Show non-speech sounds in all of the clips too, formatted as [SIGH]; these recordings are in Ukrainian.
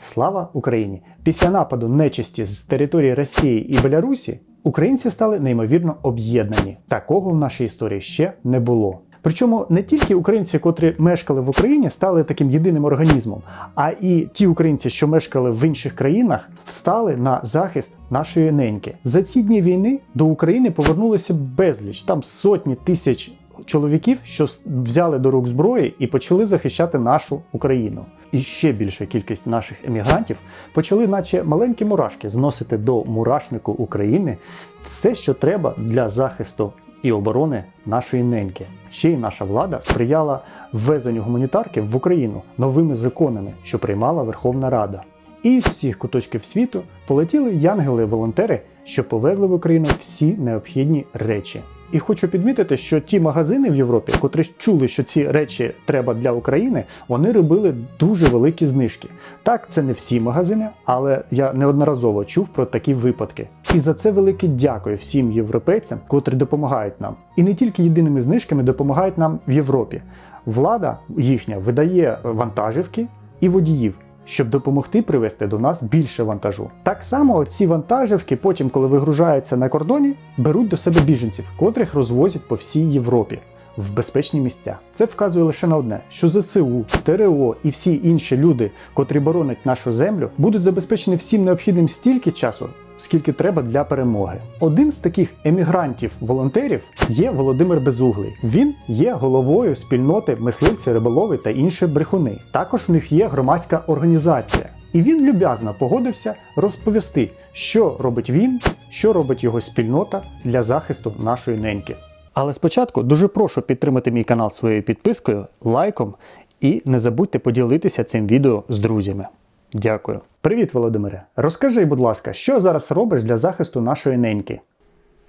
Слава Україні! Після нападу нечисті з території Росії і Белярусі українці стали неймовірно об'єднані. Такого в нашій історії ще не було. Причому не тільки українці, котрі мешкали в Україні, стали таким єдиним організмом, а і ті українці, що мешкали в інших країнах, встали на захист нашої неньки. За ці дні війни до України повернулося безліч, там сотні тисяч чоловіків, що взяли до рук зброї і почали захищати нашу Україну. І ще більша кількість наших емігрантів почали, наче маленькі мурашки, зносити до мурашнику України все, що треба для захисту і оборони нашої неньки. Ще й наша влада сприяла ввезенню гуманітарки в Україну новими законами, що приймала Верховна Рада. І з всіх куточків світу полетіли янгели-волонтери, що повезли в Україну всі необхідні речі. І хочу підмітити, що ті магазини в Європі, котрі чули, що ці речі треба для України, вони робили дуже великі знижки. Так, це не всі магазини, але я неодноразово чув про такі випадки. І за це велике дякую всім європейцям, котрі допомагають нам. І не тільки єдиними знижками допомагають нам в Європі. Влада їхня видає вантажівки і водіїв щоб допомогти привезти до нас більше вантажу. Так само ці вантажівки, потім, коли вигружаються на кордоні, беруть до себе біженців, котрих розвозять по всій Європі. В безпечні місця це вказує лише на одне: що ЗСУ, ТРО і всі інші люди, котрі боронять нашу землю, будуть забезпечені всім необхідним стільки часу, скільки треба для перемоги. Один з таких емігрантів-волонтерів є Володимир Безуглий. Він є головою спільноти мисливці, риболови та інші брехуни. Також в них є громадська організація. І він люб'язно погодився розповісти, що робить він, що робить його спільнота для захисту нашої неньки. Але спочатку дуже прошу підтримати мій канал своєю підпискою, лайком і не забудьте поділитися цим відео з друзями. Дякую. Привіт, Володимире. Розкажи, будь ласка, що зараз робиш для захисту нашої неньки?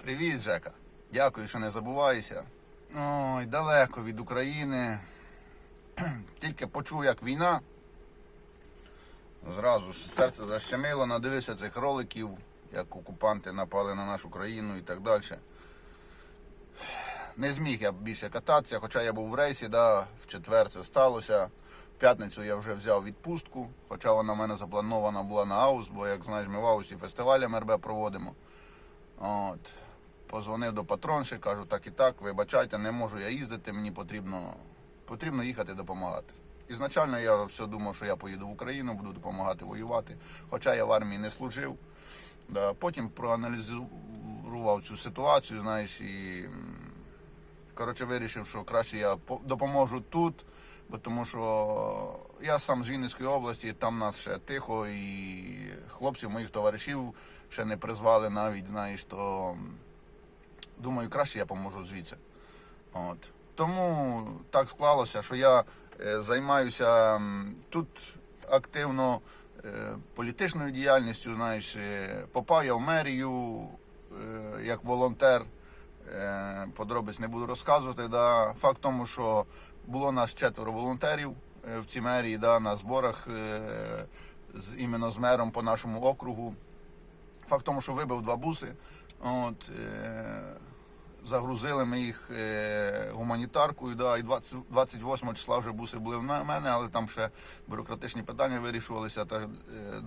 Привіт, Жека. Дякую, що не забуваєшся. Ой, далеко від України. [CLEARS THROAT] Тільки почув, як війна. Зразу серце защемило, надивився цих роликів, як окупанти напали на нашу країну і так далі. Не зміг я більше кататися, хоча я був в рейсі, да, в четвер це сталося. П'ятницю я вже взяв відпустку, хоча вона в мене запланована була на Аус, бо, як знаєш, ми в Аусі фестиваль МРБ проводимо. От. Позвонив до патронші, кажу, так і так, вибачайте, не можу я їздити, мені потрібно, потрібно їхати допомагати. Ізначально я все думав, що я поїду в Україну, буду допомагати воювати, хоча я в армії не служив. Да. Потім проаналізував цю ситуацію, знаєш, і коротше вирішив, що краще я допоможу тут, бо тому що я сам з Вінницької області, там нас ще тихо, і хлопців, моїх товаришів ще не призвали навіть, знаєш, то думаю, краще я поможу звідси. От. Тому так склалося, що я е, займаюся тут активно е, політичною діяльністю. Знаєш, е, попав я в мерію як волонтер. Подробиць не буду розказувати. Да. Факт тому, що було нас четверо волонтерів е, в цій мерії да, на зборах е, з, іменно з мером по нашому округу. Факт тому, що вибив два буси. От, е, загрузили ми їх гуманітаркою. Да, і 20, 28 числа вже буси були в мене, але там ще бюрократичні питання вирішувалися. Та, е,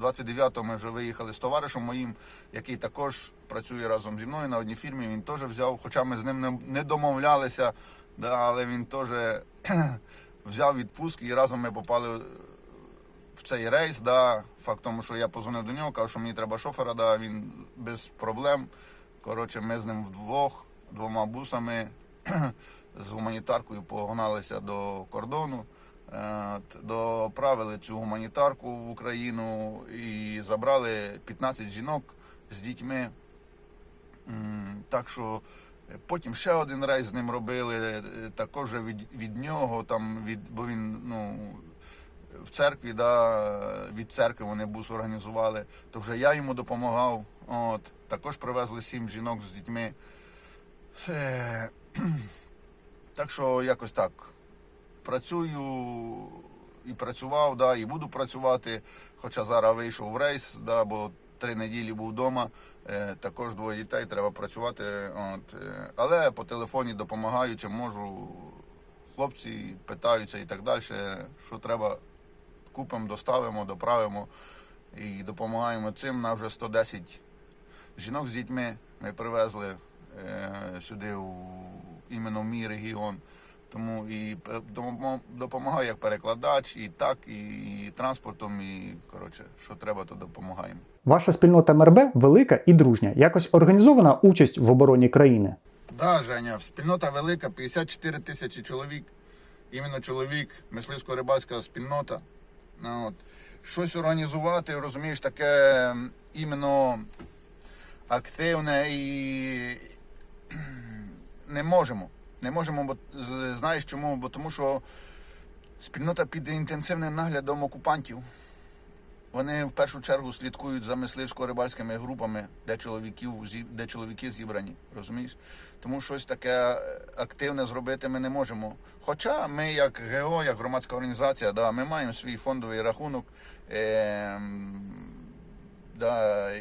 29-го ми вже виїхали з товаришем моїм, який також працює разом зі мною на одній фірмі. Він теж взяв, хоча ми з ним не, не домовлялися, да, але він теж [CLEARS THROAT] взяв відпуск і разом ми попали в цей рейс, да, факт тому, що я позвонив до нього, кажу, що мені треба шофера, да, він без проблем. Коротше, ми з ним вдвох, двома бусами [CLEARS THROAT] з гуманітаркою погналися до кордону. Е, Доправили цю гуманітарку в Україну і забрали 15 жінок з дітьми. Так що е, потім ще один рейс з ним робили, е, також від, від нього, там, від, бо він ну, в церкві, да, від церкви вони бус організували, то вже я йому допомагав. От, також привезли сім жінок з дітьми. Все. [CLEARS THROAT] Так що якось так. Працюю і працював, да, і буду працювати. Хоча зараз вийшов в рейс, да, бо три неділі був вдома. Е, також двоє дітей, треба працювати. От, е, але по телефоні допомагаю, чим можу. Хлопці питаються і так далі, що треба купимо, доставимо, доправимо і допомагаємо цим. На вже 110 жінок з дітьми ми привезли е, сюди в, іменно в мій регіон. Тому і допомагаю як перекладач, і так, і, і транспортом, і коротше, що треба, то допомагаємо. Ваша спільнота МРБ велика і дружня. Якось організована участь в обороні країни. Да, Женя, спільнота велика, 54 тисячі чоловік. Іменно чоловік, мисливсько-рибальська спільнота. Ну, От. Щось організувати, розумієш, таке іменно активне і не можемо. Не можемо, бо знаєш чому? Бо тому що спільнота під інтенсивним наглядом окупантів. Вони в першу чергу слідкують за мисливсько-рибальськими групами, де чоловіків де чоловіки зібрані, розумієш? Тому щось таке е, активне зробити ми не можемо. Хоча ми, як ГО, як громадська організація, да, ми маємо свій фондовий рахунок. Е, да,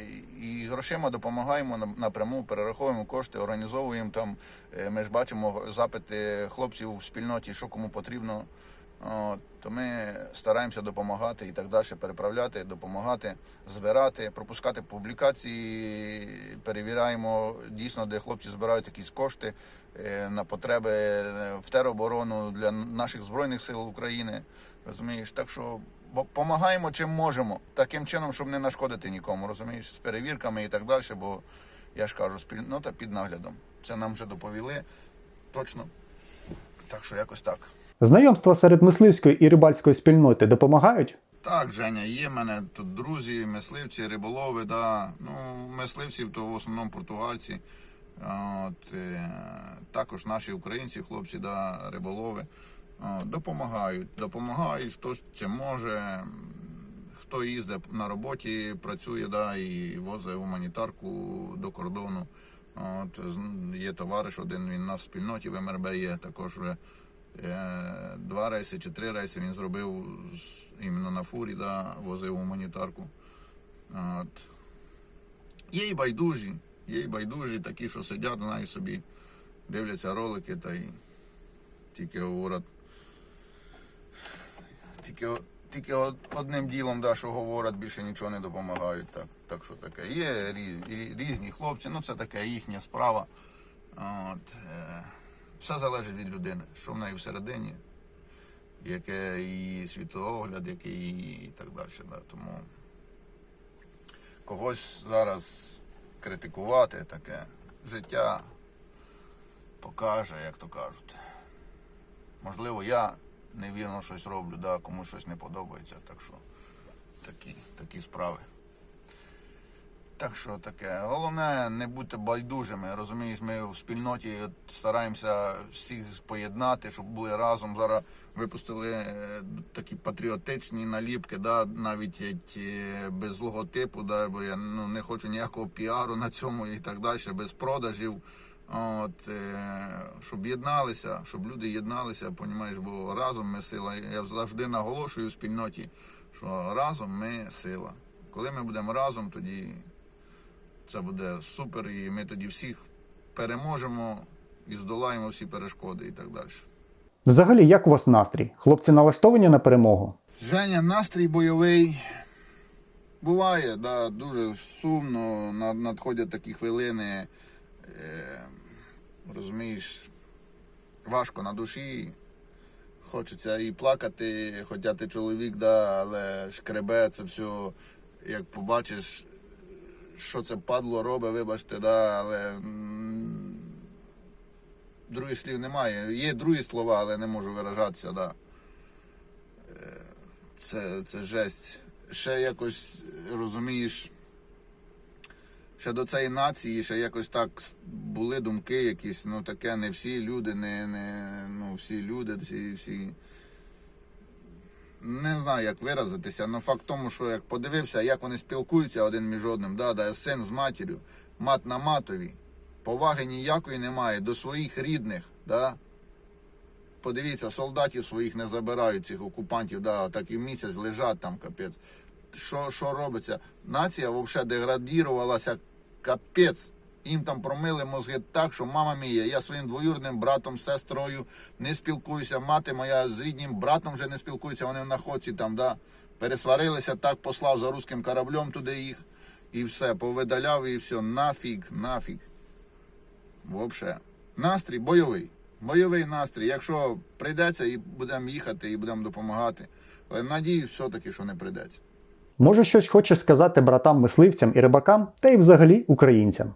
і грошима допомагаємо на- напряму, перераховуємо кошти, організовуємо там. Е, Ми ж бачимо запити хлопців в спільноті, що кому потрібно. То ми стараємося допомагати і так далі, переправляти, допомагати, збирати, пропускати публікації, перевіряємо дійсно, де хлопці збирають якісь кошти е, на потреби е, в тероборону для наших збройних сил України. Розумієш, так що допомагаємо чим можемо, таким чином, щоб не нашкодити нікому, розумієш, з перевірками і так далі. Бо я ж кажу, спільнота під наглядом. Це нам вже доповіли точно. Так що якось так. Знайомства серед мисливської і рибальської спільноти допомагають? Так, Женя, є в мене тут друзі, мисливці, риболови, да. Ну, мисливців то в основному португальці. От, е, також наші українці, хлопці, да, риболови. Допомагають. Допомагають, хто чим може, хто їздить на роботі, працює, да, і возить гуманітарку до кордону. От, є товариш один, він у нас в спільноті в МРБ є також вже Е, Два рейси чи три рейси він зробив іменно на фурі, да, возив гуманітарку. От. Є і байдужі, є і байдужі, такі, що сидять, знаєш собі, дивляться ролики та й тільки говорять. Тільки, тільки одним ділом, да, що говорять, більше нічого не допомагають. Так, так що таке. Є різні, різні хлопці, ну це така їхня справа. От, е, все залежить від людини, що в неї всередині, яке її світоогляд, який її і так далі. Да. Тому когось зараз критикувати таке життя покаже, як то кажуть. Можливо, я невірно щось роблю, да, комусь щось не подобається, так що такі, такі справи. Так що таке. Головне не бути байдужими. Розумієш, ми в спільноті стараємося всіх поєднати, щоб були разом. Зараз випустили е, такі патріотичні наліпки, да, навіть е, без логотипу, да, бо я ну, не хочу ніякого піару на цьому і так далі, без продажів. От, е, щоб єдналися, щоб люди єдналися, понімаєш, бо разом ми сила. Я завжди наголошую в спільноті, що разом ми сила. Коли ми будемо разом, тоді це буде супер, і ми тоді всіх переможемо і здолаємо всі перешкоди і так далі. Взагалі, як у вас настрій? Хлопці налаштовані на перемогу? Женя, настрій бойовий. Буває, да, дуже сумно, надходять такі хвилини. Е, розумієш, важко на душі. Хочеться і плакати, хоча ти чоловік, да, але шкребе це все, як побачиш, що це падло робить, вибачте, да, але других слів немає. Є другі слова, але не можу виражатися, да. Це, це жесть. Ще якось розумієш. Ще до цієї нації ще якось так були думки якісь, ну таке, не всі люди, не, не ну, всі люди, всі, всі. Не знаю, як виразитися, але факт тому, що як подивився, як вони спілкуються один між одним, да, да, син з матір'ю, мат на матові, поваги ніякої немає до своїх рідних, да, Подивіться, солдатів своїх не забирають цих окупантів, да, так і місяць лежать там, капець. Що, що робиться? Нація взагалі деградірувалася, капець. Їм там промили мозги так, що мама мія, я своїм двоюрідним братом, сестрою не спілкуюся. Мати моя з рідним братом вже не спілкується, вони в находці там, да. Пересварилися, так послав за руським кораблем туди їх. І все, повидаляв, і все, нафіг, нафіг. Вообще. Настрій бойовий. Бойовий настрій. Якщо прийдеться, і будемо їхати, і будемо допомагати. Але надію все-таки, що не прийдеться. Може, щось хочеш сказати братам мисливцям і рибакам, та й взагалі українцям.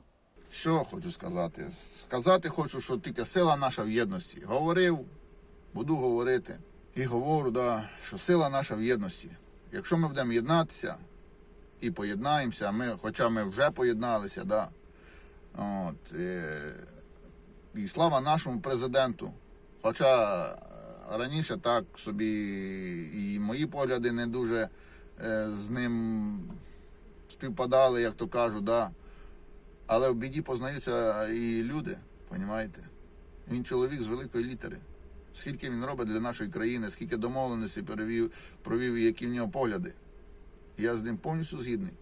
Що хочу сказати? Сказати хочу, що тільки сила наша в єдності. Говорив, буду говорити. І говорю, да, що сила наша в єдності. Якщо ми будемо єднатися і поєднаємося, ми, хоча ми вже поєдналися, да, от, е, і слава нашому президенту. Хоча е, раніше так собі і мої погляди не дуже з ним співпадали, як то кажуть, да. Але в біді познаються і люди, понімаєте? Він чоловік з великої літери. Скільки він робить для нашої країни, скільки домовленостей перевів, провів, які в нього погляди. Я з ним повністю згідний.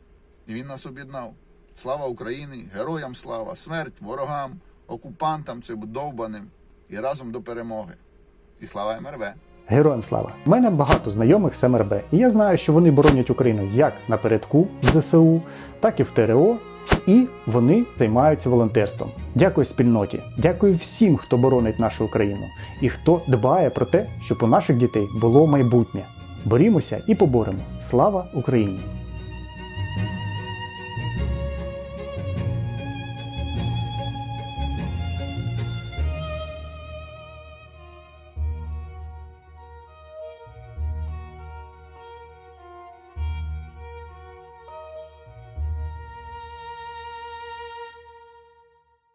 І він нас об'єднав. Слава Україні, героям слава, смерть ворогам, окупантам цим довбаним і разом до перемоги. І слава МРВ. Героям слава! У мене багато знайомих з МРБ, і я знаю, що вони боронять Україну як напередку в ЗСУ, так і в ТРО, і вони займаються волонтерством. Дякую спільноті, дякую всім, хто боронить нашу Україну і хто дбає про те, щоб у наших дітей було майбутнє. Борімося і поборемо. Слава Україні!